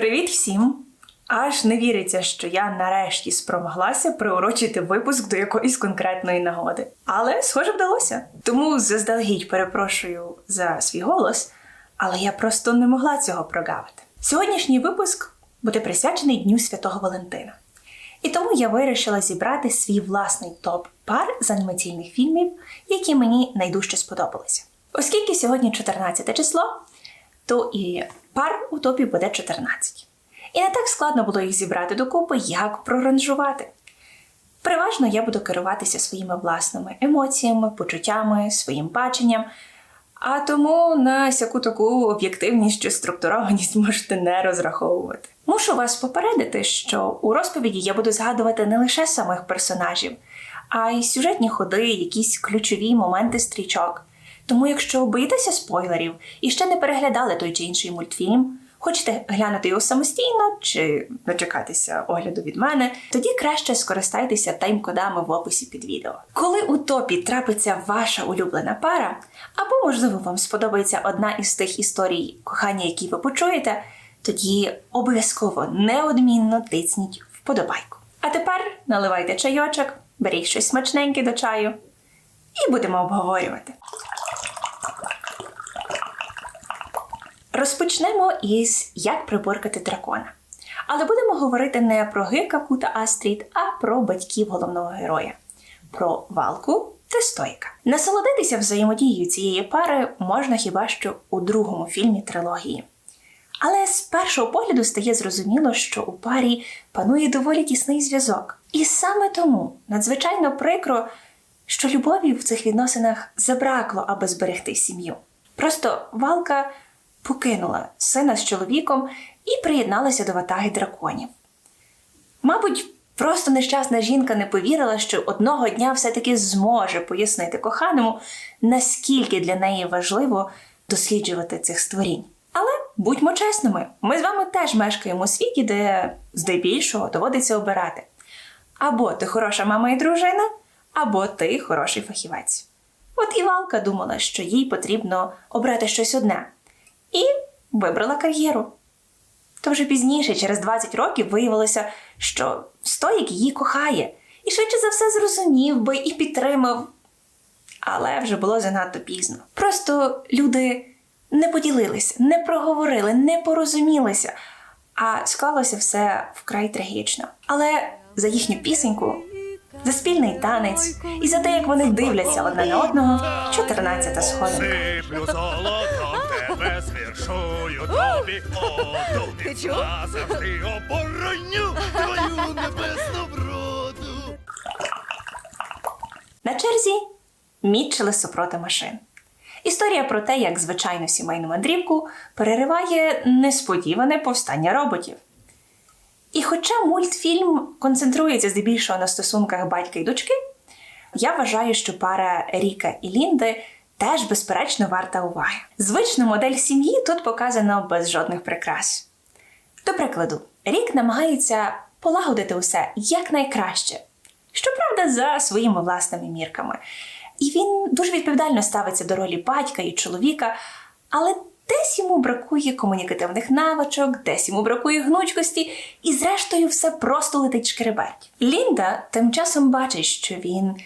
Привіт всім! Аж не віриться, що я нарешті спромоглася приурочити випуск до якоїсь конкретної нагоди. Але, схоже, вдалося. Тому заздалегідь перепрошую за свій голос, але я просто не могла цього прогавити. Сьогоднішній випуск буде присвячений Дню Святого Валентина. І тому я вирішила зібрати свій власний топ пар з анімаційних фільмів, які мені найдужче сподобалися. Оскільки сьогодні 14 число, то і пар у топі буде 14. І не так складно було їх зібрати докупи, як проранжувати. Переважно я буду керуватися своїми власними емоціями, почуттями, своїм баченням. А тому на сяку таку об'єктивність чи структурованість можете не розраховувати. Мушу вас попередити, що у розповіді я буду згадувати не лише самих персонажів, а й сюжетні ходи, якісь ключові моменти стрічок. Тому, якщо боїтеся спойлерів і ще не переглядали той чи інший мультфільм, хочете глянути його самостійно чи дочекатися огляду від мене, тоді краще скористайтеся тайм-кодами в описі під відео. Коли у топі трапиться ваша улюблена пара, або, можливо, вам сподобається одна із тих історій кохання, які ви почуєте, тоді обов'язково неодмінно тисніть вподобайку. А тепер наливайте чайочок, беріть щось смачненьке до чаю і будемо обговорювати. Розпочнемо із як приборкати дракона. Але будемо говорити не про Гикавку та Астрід, а про батьків головного героя, про валку та стойка. Насолодитися взаємодією цієї пари можна хіба що у другому фільмі трилогії. Але з першого погляду стає зрозуміло, що у парі панує доволі тісний зв'язок. І саме тому надзвичайно прикро, що любові в цих відносинах забракло, аби зберегти сім'ю. Просто валка покинула сина з чоловіком і приєдналася до ватаги драконів. Мабуть, просто нещасна жінка не повірила, що одного дня все-таки зможе пояснити коханому, наскільки для неї важливо досліджувати цих створінь. Але будьмо чесними, ми з вами теж мешкаємо у світі, де здебільшого доводиться обирати. Або ти хороша мама і дружина, або ти хороший фахівець. От і Валка думала, що їй потрібно обрати щось одне і вибрала кар'єру. То вже пізніше, через 20 років, виявилося, що стоїк її кохає, і швидше за все зрозумів би і підтримав. Але вже було занадто пізно. Просто люди не поділилися, не проговорили, не порозумілися, а склалося все вкрай трагічно. Але за їхню пісеньку, за спільний танець і за те, як вони дивляться одне на одного, 14-та сходинка. Золотом тебе звершую тобі Ти чув? назавжди обороню твою небесну вроду. На черзі мідь лесопроти машин. Історія про те, як звичайну сімейну мандрівку перериває несподіване повстання роботів. І хоча мультфільм концентрується здебільшого на стосунках батька і дочки, я вважаю, що пара Ріка і Лінди теж безперечно варта уваги. Звичну модель сім'ї тут показано без жодних прикрас. До прикладу, Рік намагається полагодити усе якнайкраще, щоправда, за своїми власними мірками. І він дуже відповідально ставиться до ролі батька і чоловіка, але десь йому бракує комунікативних навичок, десь йому бракує гнучкості, і зрештою все просто летить шкереберть. Лінда тим часом бачить, що він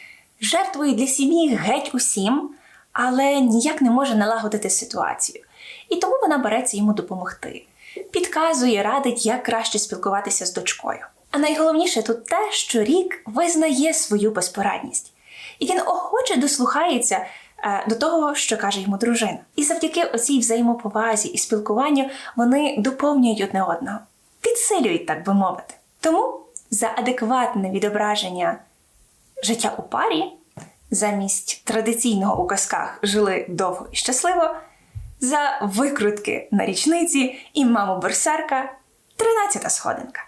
жертвує для сім'ї геть усім, але ніяк не може налагодити ситуацію. І тому вона береться йому допомогти. Підказує, радить, як краще спілкуватися з дочкою. А найголовніше тут те, що Рік визнає свою безпорадність. І він охоче дослухається е, до того, що каже йому дружина. І завдяки оцій взаємоповазі і спілкуванню вони доповнюють одне одного, підсилюють, так би мовити. Тому за адекватне відображення життя у парі, замість традиційного у казках жили довго і щасливо, за викрутки на річниці і маму берсерка 13 сходинка.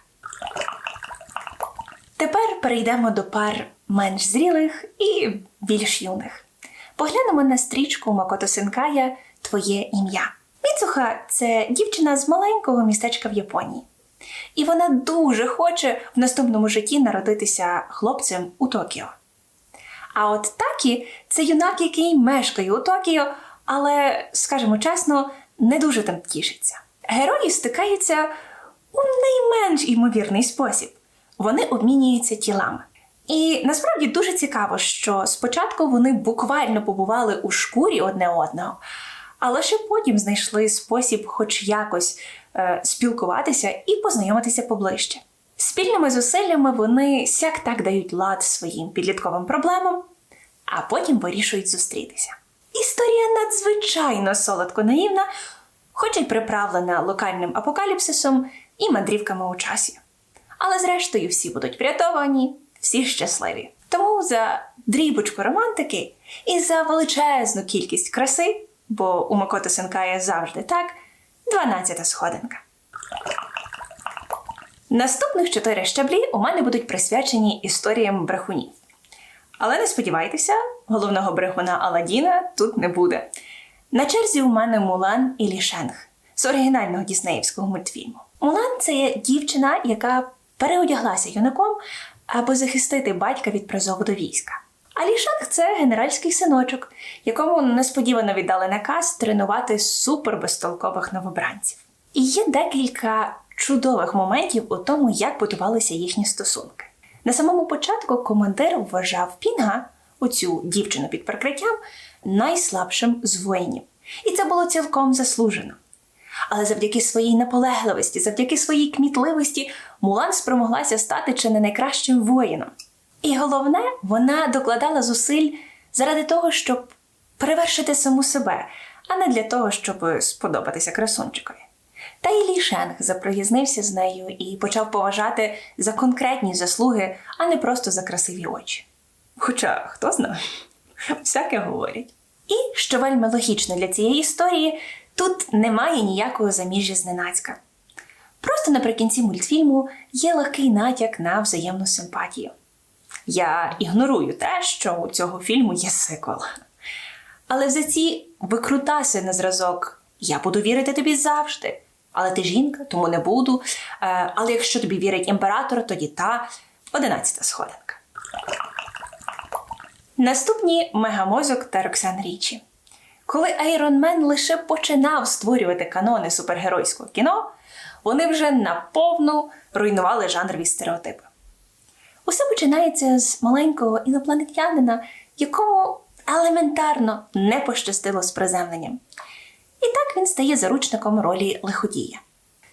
Тепер перейдемо до пар менш зрілих і більш юних. Поглянемо на стрічку Макото Синкая Твоє ім'я. Міцуха це дівчина з маленького містечка в Японії. І вона дуже хоче в наступному житті народитися хлопцем у Токіо. А от Такі це юнак, який мешкає у Токіо, але, скажімо чесно, не дуже там тішиться. Герої стикаються у найменш ймовірний спосіб. Вони обмінюються тілами. І насправді дуже цікаво, що спочатку вони буквально побували у шкурі одне одного, а лише потім знайшли спосіб, хоч якось е, спілкуватися і познайомитися поближче. Спільними зусиллями вони сяк так дають лад своїм підлітковим проблемам, а потім вирішують зустрітися. Історія надзвичайно солодко наївна, хоч й приправлена локальним апокаліпсисом і мандрівками у часі. Але зрештою всі будуть врятовані, всі щасливі. Тому за дрібочку романтики і за величезну кількість краси, бо у Макото Сенкая завжди так, 12 сходинка. Наступних чотири щаблі у мене будуть присвячені історіям брехунів. Але не сподівайтеся, головного брехуна Аладдіна тут не буде. На черзі у мене Мулан і Лішенг з оригінального діснеївського мультфільму. Мулан це дівчина, яка переодяглася юнаком, аби захистити батька від призову до війська. А Лішенг це генеральський синочок, якому несподівано віддали наказ тренувати супербезтолкових новобранців. І є декілька чудових моментів у тому, як будувалися їхні стосунки. На самому початку командир вважав Пінга, оцю дівчину під прикриттям, найслабшим з воїнів. І це було цілком заслужено. Але завдяки своїй наполегливості, завдяки своїй кмітливості, Мулан спромоглася стати чи не найкращим воїном. І головне, вона докладала зусиль заради того, щоб перевершити саму себе, а не для того, щоб сподобатися красунчикові. Та й Лі Шенг заприязнився з нею і почав поважати за конкретні заслуги, а не просто за красиві очі. Хоча, хто знає, всяке говорять. І, що вельми логічно для цієї історії, тут немає ніякого заміжжя зненацька. Просто наприкінці мультфільму є легкий натяк на взаємну симпатію. Я ігнорую те, що у цього фільму є сиквел. Але за ці викрутаси на зразок я буду вірити тобі завжди. Але ти жінка, тому не буду. Е, але якщо тобі вірить імператор, тоді та одинадцята сходинка. Наступні мегамозок та Роксан Річі. Коли Айрон Мен лише починав створювати канони супергеройського кіно, вони вже наповну руйнували жанрові стереотипи. Усе починається з маленького інопланетянина, якому елементарно не пощастило з приземленням. Він стає заручником ролі лиходія.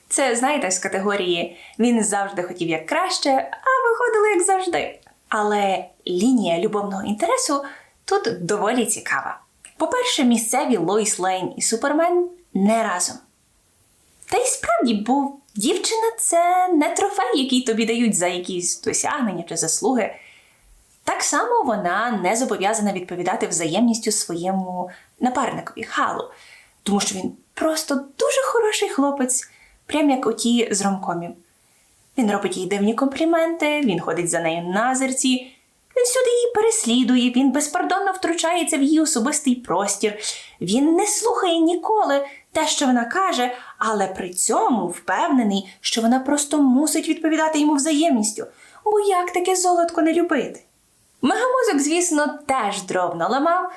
Це, знаєте, з категорії він завжди хотів як краще, а виходило як завжди. Але лінія любовного інтересу тут доволі цікава. По-перше, місцеві Лоїс Лейн і Супермен не разом. Та й справді, бо дівчина це не трофей, який тобі дають за якісь досягнення чи заслуги. Так само вона не зобов'язана відповідати взаємністю своєму напарникові Халу, тому що він просто дуже хороший хлопець, прям як оті з ромкомів. Він робить їй дивні компліменти, він ходить за нею на зерці, він сюди її переслідує, він безпардонно втручається в її особистий простір. Він не слухає ніколи те, що вона каже, але при цьому впевнений, що вона просто мусить відповідати йому взаємністю. Бо як таке золотко не любити? Мегамозок, звісно, теж дробно ламав.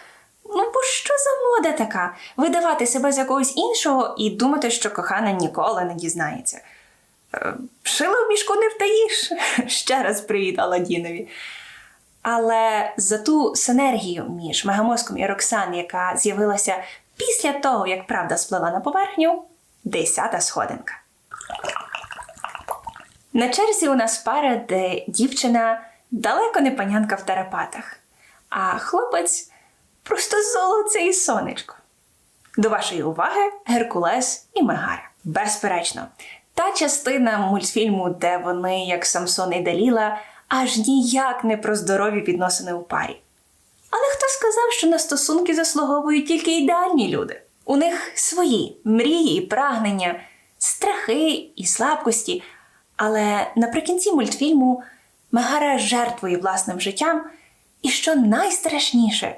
Ну, бо що за мода така? Видавати себе за когось іншого і думати, що кохана ніколи не дізнається. Е, Шило в мішку не втаїш. Ще раз привіт Аладдінові. Але за ту синергію між мегамозком і Роксан, яка з'явилася після того, як правда сплила на поверхню, десята сходинка. На черзі у нас пара, де дівчина далеко не панянка в терапатах, а хлопець просто золоце і сонечко. До вашої уваги Геркулес і Мегара. Безперечно, та частина мультфільму, де вони, як Самсон і Даліла, аж ніяк не про здорові відносини у парі. Але хто сказав, що на стосунки заслуговують тільки ідеальні люди? У них свої мрії, і прагнення, страхи і слабкості. Але наприкінці мультфільму Мегара жертвує власним життям, і що найстрашніше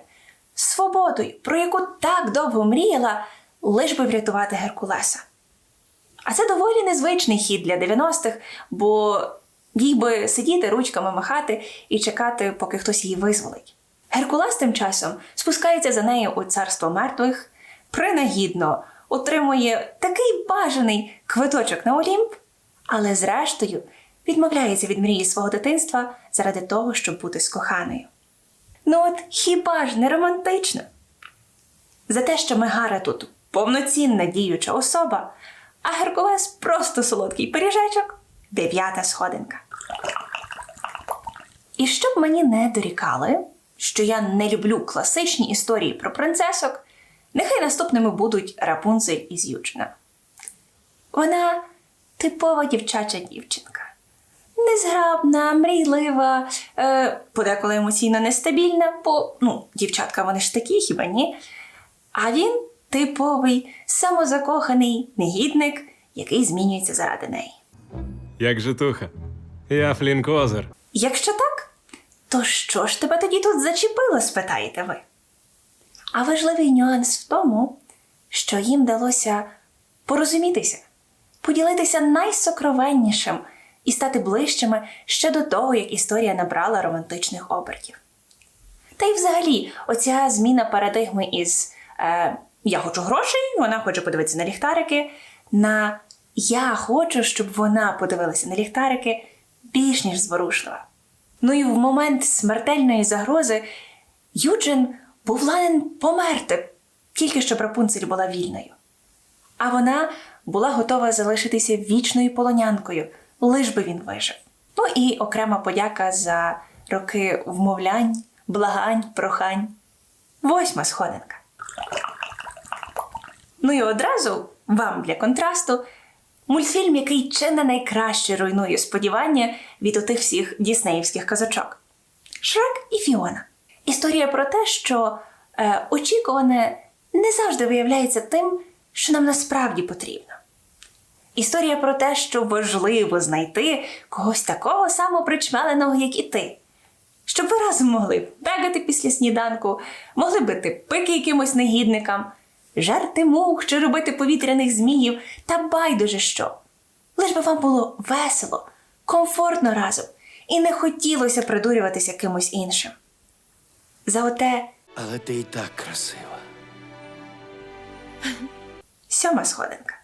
свободою, про яку так довго мріяла, лиш би врятувати Геркулеса. А це доволі незвичний хід для 90-х, бо їй би сидіти ручками махати і чекати, поки хтось її визволить. Геркулес тим часом спускається за нею у царство мертвих, принагідно отримує такий бажаний квиточок на Олімп, але зрештою відмовляється від мрії свого дитинства заради того, щоб бути з коханою. Ну от хіба ж не романтично? За те, що Мегара тут повноцінна діюча особа, а Геркулес просто солодкий пиріжечок, дев'ята сходинка. І щоб мені не дорікали, що я не люблю класичні історії про принцесок, нехай наступними будуть Рапунцель із Юджина. Вона типова дівчача дівчинка. Незграбна, мрійлива, е, подеколи емоційно нестабільна, бо ну, дівчатка вони ж такі, хіба ні? А він типовий, самозакоханий негідник, який змінюється заради неї. Як житуха. Я Флінкозер. Якщо так, то що ж тебе тоді тут зачепило, спитаєте ви? А важливий нюанс в тому, що їм вдалося порозумітися, поділитися найсокровеннішим і стати ближчими ще до того, як історія набрала романтичних обертів. Та й взагалі, оця зміна парадигми із е, Я хочу грошей, вона хоче подивитися на ліхтарики, на Я хочу, щоб вона подивилася на ліхтарики більш ніж зворушлива. Ну і в момент смертельної загрози Юджин був ладен померти, тільки щоб Рапунцель була вільною. А вона була готова залишитися вічною полонянкою, лиш би він вижив. Ну і окрема подяка за роки вмовлянь, благань, прохань. Восьма сходинка. Ну і одразу вам для контрасту мультфільм, який чи не найкраще руйнує сподівання від отих всіх діснеївських казочок. Шрек і Фіона. Історія про те, що е, очікуване не завжди виявляється тим, що нам насправді потрібно. Історія про те, що важливо знайти когось такого самопричмеленого, як і ти. Щоб ви разом могли бегати після сніданку, могли бити пики якимось негідникам, жерти мух чи робити повітряних зміїв та байдуже що. Лиш би вам було весело, комфортно разом і не хотілося придурюватися кимось іншим. За оте Але ти і так красива. Сьома сходинка.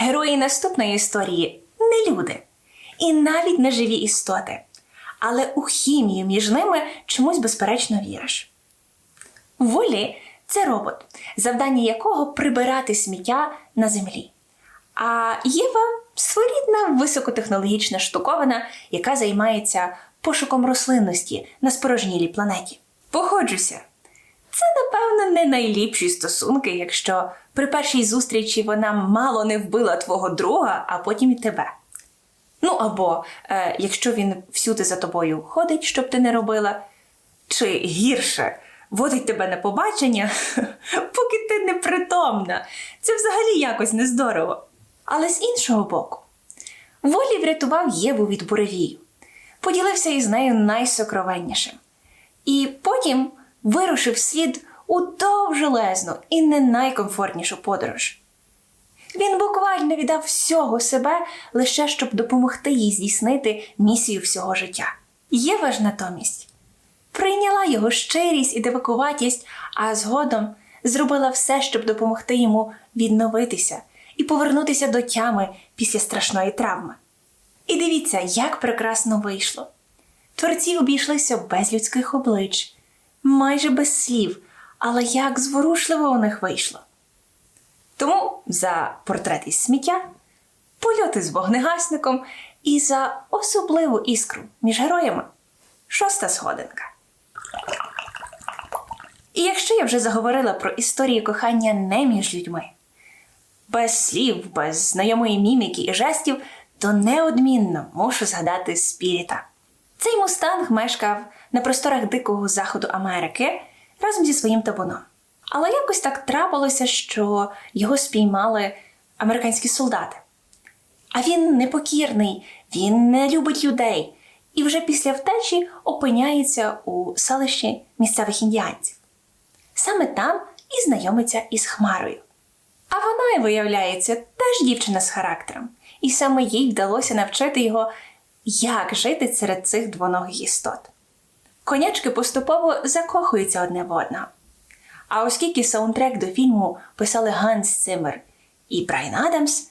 Герої наступної історії не люди і навіть не живі істоти, але у хімію між ними чомусь безперечно віриш. Волі це робот, завдання якого прибирати сміття на землі. А Єва своєрідна високотехнологічна штуковина, яка займається пошуком рослинності на спорожнілій планеті. Походжуся, це, напевно, не найліпші стосунки, якщо при першій зустрічі вона мало не вбила твого друга, а потім і тебе. Ну або е, якщо він всюди за тобою ходить, щоб ти не робила, чи гірше водить тебе на побачення, поки ти непритомна. Це взагалі якось нездорово. Але з іншого боку, волі врятував Єву від буревію, поділився із нею найсокровеннішим. І потім вирушив слід у довжелезну і не найкомфортнішу подорож. Він буквально віддав всього себе лише щоб допомогти їй здійснити місію всього життя. Єва ж натомість прийняла його щирість і дивакуватість, а згодом зробила все, щоб допомогти йому відновитися і повернутися до тями після страшної травми. І дивіться, як прекрасно вийшло. Творці обійшлися без людських облич, майже без слів, але як зворушливо у них вийшло. Тому за портрет із сміття, польоти з вогнегасником і за особливу іскру між героями шоста сходинка. І якщо я вже заговорила про історії кохання не між людьми, без слів, без знайомої міміки і жестів, то неодмінно мушу згадати Спіріта. Цей мустанг мешкав на просторах дикого заходу Америки разом зі своїм табуном. Але якось так трапилося, що його спіймали американські солдати. А він непокірний, він не любить людей, і вже після втечі опиняється у селищі місцевих індіанців. Саме там і знайомиться із Хмарою. А вона, виявляється, теж дівчина з характером, і саме їй вдалося навчити його, як жити серед цих двоногих істот. Конячки поступово закохуються одне в одного. А оскільки саундтрек до фільму писали Ганс Циммер і Брайан Адамс,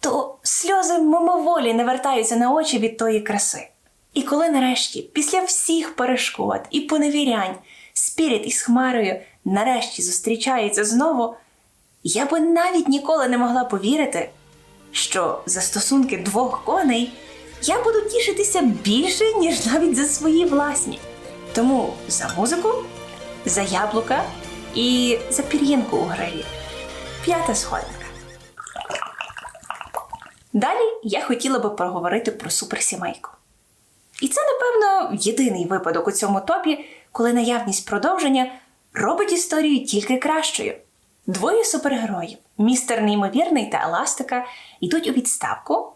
то сльози мимоволі не вертаються на очі від тої краси. І коли нарешті, після всіх перешкод і поневірянь, спіріт із Хмарою нарешті зустрічається знову, я би навіть ніколи не могла повірити, що за стосунки двох коней я буду тішитися більше, ніж навіть за свої власні. Тому за музику, за яблука і за пір'їнку у грилі. П'ята сходинка. Далі я хотіла би проговорити про суперсімейку. І це, напевно, єдиний випадок у цьому топі, коли наявність продовження робить історію тільки кращою. Двоє супергероїв, містер Неймовірний та Еластика, йдуть у відставку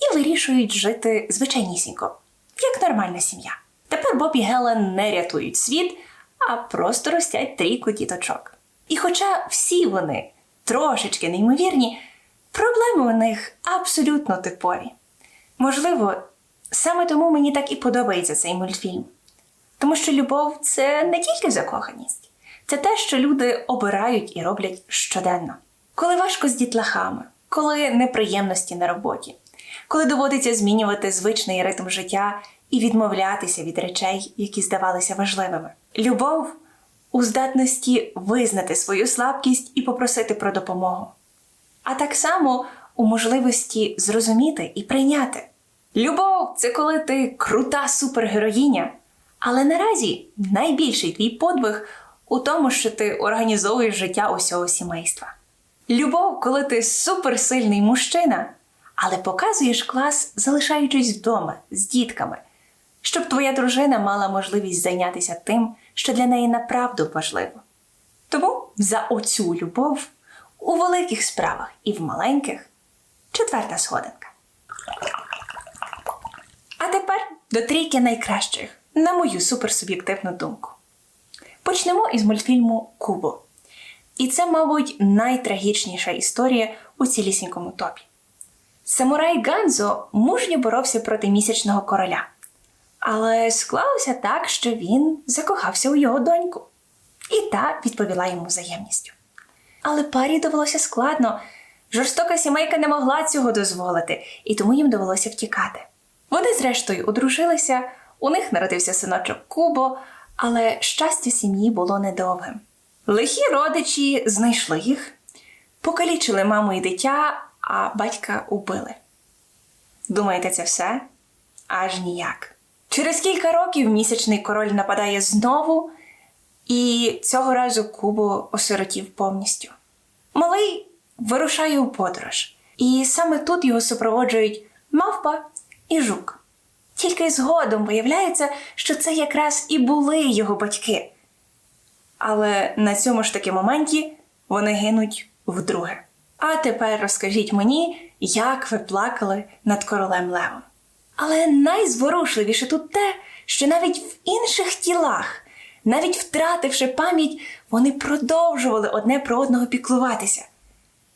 і вирішують жити звичайнісінько, як нормальна сім'я. Тепер Боб і Гелен не рятують світ, а просто ростять трійку діточок. І хоча всі вони трошечки неймовірні, проблеми у них абсолютно типові. Можливо, саме тому мені так і подобається цей мультфільм. Тому що любов це не тільки закоханість, це те, що люди обирають і роблять щоденно. Коли важко з дітлахами, коли неприємності на роботі, коли доводиться змінювати звичний ритм життя і відмовлятися від речей, які здавалися важливими. Любов у здатності визнати свою слабкість і попросити про допомогу. А так само у можливості зрозуміти і прийняти. Любов це коли ти крута супергероїня, але наразі найбільший твій подвиг у тому, що ти організовуєш життя усього сімейства. Любов, коли ти суперсильний мужчина, але показуєш клас, залишаючись вдома з дітками, щоб твоя дружина мала можливість зайнятися тим, що для неї направду важливо. Тому за оцю любов у великих справах і в маленьких четверта сходинка. А тепер до трійки найкращих, на мою суперсуб'єктивну думку. Почнемо із мультфільму Кубо. І це, мабуть, найтрагічніша історія у цілісінькому топі. Самурай Ганзо мужньо боровся проти місячного короля, але склалося так, що він закохався у його доньку, і та відповіла йому взаємністю. Але парі довелося складно. Жорстока сімейка не могла цього дозволити, і тому їм довелося втікати. Вони, зрештою, одружилися, у них народився синочок Кубо, але щастя сім'ї було недовгим. Лихі родичі знайшли їх, покалічили маму і дитя, а батька убили. Думаєте, це все? Аж ніяк. Через кілька років місячний король нападає знову, і цього разу Кубо осиротів повністю. Малий вирушає у подорож, і саме тут його супроводжують мавпа і жук. Тільки згодом виявляється, що це якраз і були його батьки. Але на цьому ж таки моменті вони гинуть вдруге. А тепер розкажіть мені, як ви плакали над королем Левом. Але найзворушливіше тут те, що навіть в інших тілах, навіть втративши пам'ять, вони продовжували одне про одного піклуватися.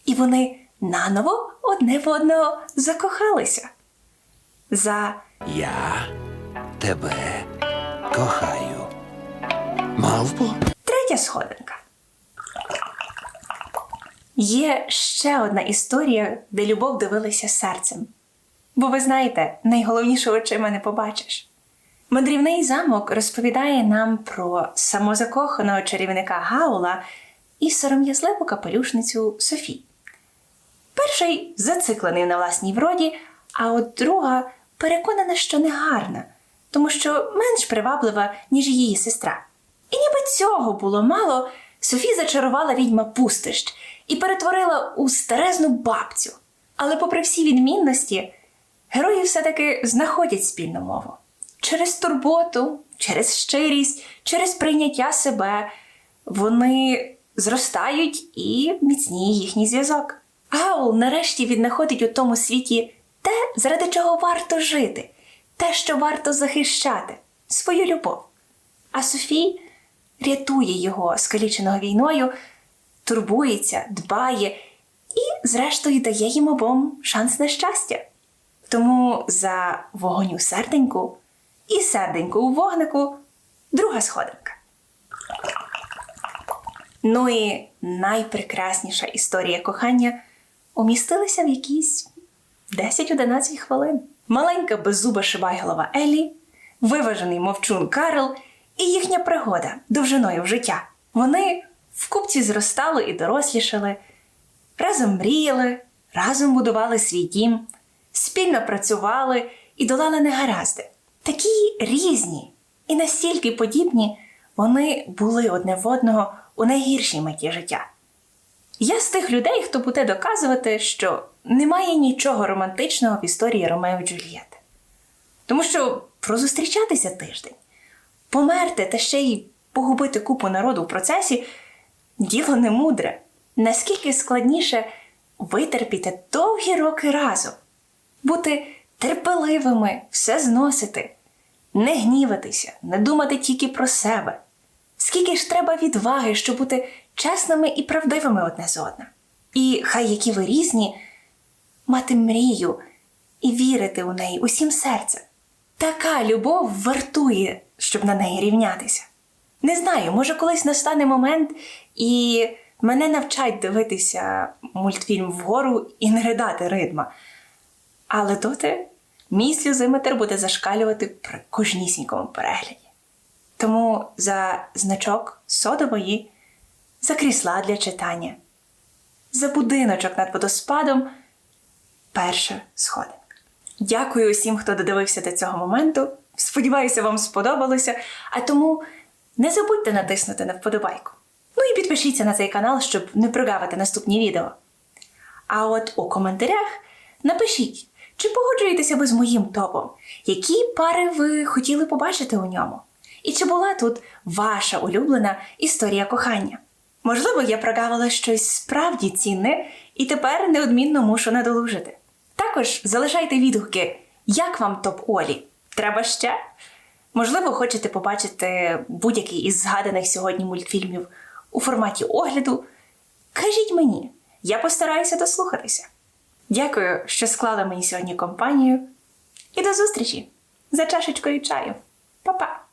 І вони наново одне в одного закохалися. За Я тебе кохаю. Мавпо? Третя сходинка. Є ще одна історія, де любов дивилася серцем. Бо ви знаєте, найголовніше очима не побачиш. Мандрівний замок розповідає нам про самозакоханого чарівника Гаула і сором'язливу капелюшницю Софі. Перший зациклений на власній вроді, а от друга переконана, що не гарна, тому що менш приваблива, ніж її сестра. І ніби цього було мало, Софі зачарувала відьма пустищ і перетворила у старезну бабцю. Але, попри всі відмінності, герої все-таки знаходять спільну мову через турботу, через щирість, через прийняття себе. Вони зростають і міцніє їхній зв'язок. Гаул нарешті віднаходить у тому світі те, заради чого варто жити, те, що варто захищати, свою любов. А Софій рятує його, скаліченого війною, турбується, дбає і, зрештою, дає їм обом шанс на щастя. Тому за вогонь у серденьку і серденьку у вогнику друга сходинка. Ну і найпрекрасніша історія кохання умістилася в якійсь 10-11 хвилин. Маленька беззуба шибайголова Елі, виважений мовчун Карл і їхня пригода довжиною в життя. Вони в купці зростали і дорослішали, разом мріяли, разом будували свій дім, спільно працювали і долали негаразди. Такі різні і настільки подібні вони були одне в одного у найгіршій меті життя. Я з тих людей, хто буде доказувати, що немає нічого романтичного в історії Ромео і Джульєти. Тому що прозустрічатися тиждень, померти та ще й погубити купу народу в процесі діло не мудре. Наскільки складніше витерпіти довгі роки разом, бути терпеливими, все зносити, не гніватися, не думати тільки про себе. Скільки ж треба відваги, щоб бути чесними і правдивими одне з одним. І хай які ви різні, мати мрію і вірити у неї усім серцем. Така любов вартує, щоб на неї рівнятися. Не знаю, може колись настане момент, і мене навчать дивитися мультфільм вгору і не ридати ритма. Але доти мій сльозиметр буде зашкалювати при кожнісінькому перегляді. Тому за значок содової, за крісла для читання, за будиночок над водоспадом перша сходинка. Дякую усім, хто додивився до цього моменту. Сподіваюся, вам сподобалося. А тому не забудьте натиснути на вподобайку. Ну і підпишіться на цей канал, щоб не прогавити наступні відео. А от у коментарях напишіть, чи погоджуєтеся ви з моїм топом, які пари ви хотіли побачити у ньому, і чи була тут ваша улюблена історія кохання. Можливо, я прогавила щось справді цінне і тепер неодмінно мушу надолужити. Також залишайте відгуки, як вам топ Олі. Треба ще? Можливо, хочете побачити будь-який із згаданих сьогодні мультфільмів у форматі огляду. Кажіть мені, я постараюся дослухатися. Дякую, що склали мені сьогодні компанію. І до зустрічі за чашечкою чаю. Па-па!